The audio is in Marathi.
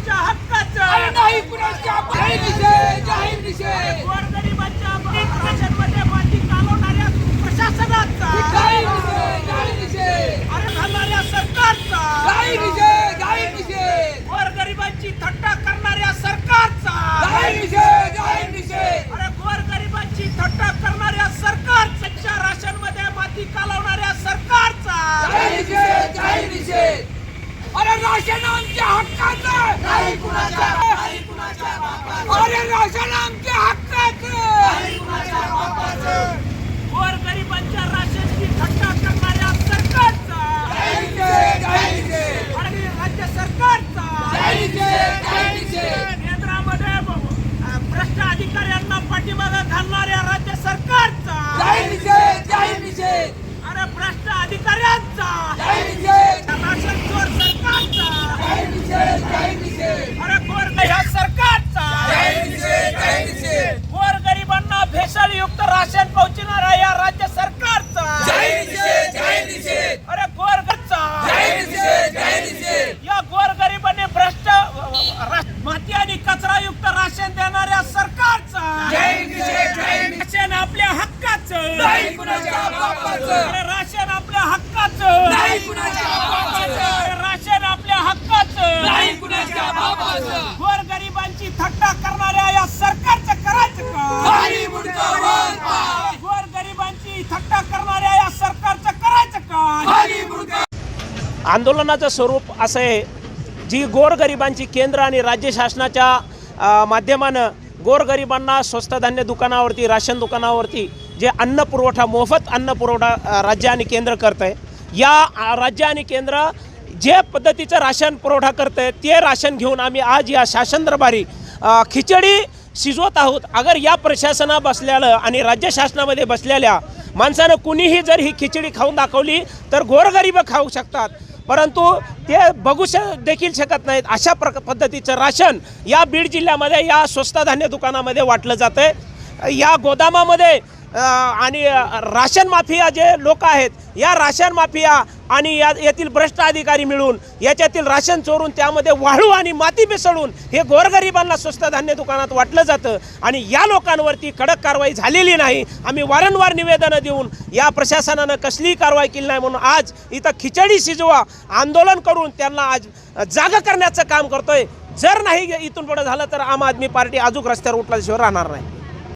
हक्काचं. नाही कुणाच्या जाहीर निषेध जाहीर निषेध गोरगरिबांच्या राशनमध्ये माती चालवणाऱ्या प्रशासनाचा जाहीर निषेध जाहीर निषेध अरे घालणाऱ्या सरकारचा जाहीर निषेध जाहीर निषेध गोरगरिबांची थट्टा करणाऱ्या सरकारचा जाहीर निषेध जाहीर निषेध अरे गोरगरिबांची थट्टा करणाऱ्या सरकारच्या राशनमध्ये माती कालवणाऱ्या सरकारचा जाहीर निषेध जाहीर निषेध अरे राशन आमच्या हक्काचं. नाही कुणाच्या नाही कुणाच्या अरे राशन आमच्या हक्काचं. नाही कुणाच्या बापाचं. गोरगरिबांच्या राशनची थट्टा करणाऱ्या सरकारचा. आणि राज्य सरकारचा. केंद्रामध्ये भ्रष्ट अधिकाऱ्यांना पाठीमागं घालणाऱ्या राज्य सरकारचा जाहीर निषेध जाहीर निषेध अरे भ्रष्ट अधिकाऱ्यांचा जाहीर निषेध राशन चोर सरकारचा जाहीर निषेध जाहीर निषेध अरे गोर ह्या सरकारचा जाहीर निषेध जाहीर निषेध गोरगरिबांना भेसळयुक्त राशन पोहोचणाऱ्या या राज्य सरकारचा जाहीर निषेध जाहीर निषेध अरे गोरगरचा जाहीर निषेध जाहीर निषेध या गोरगरिबांनी भ्रष्ट रा- माती आणि कचरायुक्त राशन देणाऱ्या सरकारचा जाहीर निषेध जाहीर निषेध राशन आपल्या हक्काचं नाही कुणाच्या बापाचं? अरे राशन आपल्या हक्काचं. नाही कुणाच्या बापाचं? राशन आपल्या हक्काचं. नाही कुणाच्या बापाचं? गोरगरिबांची थट्टा करणाऱ्या या सरकारचं करायचं का? भारी मुंडका वर पाय गोरगरिबांची थट्टा करणाऱ्या या सरकारचं करायचं का? भारी मुंडका. आंदोलनाचं स्वरूप असं आहे. जी गोरगरिबांची केंद्र आणि राज्य शासनाच्या माध्यमानं गोरगरिबांना स्वस्त धान्य दुकानावरती राशन दुकानावरती जे अन्न पुरवठा मोफत अन्न पुरवठा राज्य आणि केंद्र करतं आहे या राज्य आणि केंद्र जे पद्धतीचं राशन पुरवठा करत आहे ते राशन घेऊन आम्ही आज या शासन दरबारी खिचडी शिजवत आहोत. अगर या प्रशासना बसलेलं आणि राज्य शासनामध्ये बसलेल्या माणसानं कुणीही जर ही खिचडी खाऊन दाखवली तर गोरगरीब खाऊ शकतात. परंतु ते बघू श देखील शकत नाहीत. अशा प्र पद्धतीचं राशन या बीड जिल्ह्यामध्ये या स्वस्त धान्य दुकानामध्ये वाटलं जातं आहे या गोदामामध्ये आणि राशन माफिया जे लोक आहेत या राशन माफिया आणि या येथील भ्रष्ट अधिकारी मिळून याच्यातील राशन चोरून त्यामध्ये वाळू आणि माती मिसळून हे गोरगरिबांना स्वस्त धान्य दुकानात वाटलं जातं आणि या लोकांवरती कडक कारवाई झालेली नाही. आम्ही वारंवार निवेदनं देऊन या प्रशासनानं कसलीही कारवाई केली नाही म्हणून आज इथं खिचडी शिजवा आंदोलन करून त्यांना आज जागा करण्याचं काम करतोय. जर नाही इथून पुढे झालं तर आम आदमी पार्टी अजून रस्त्यावर उठल्याशिवाय राहणार नाही.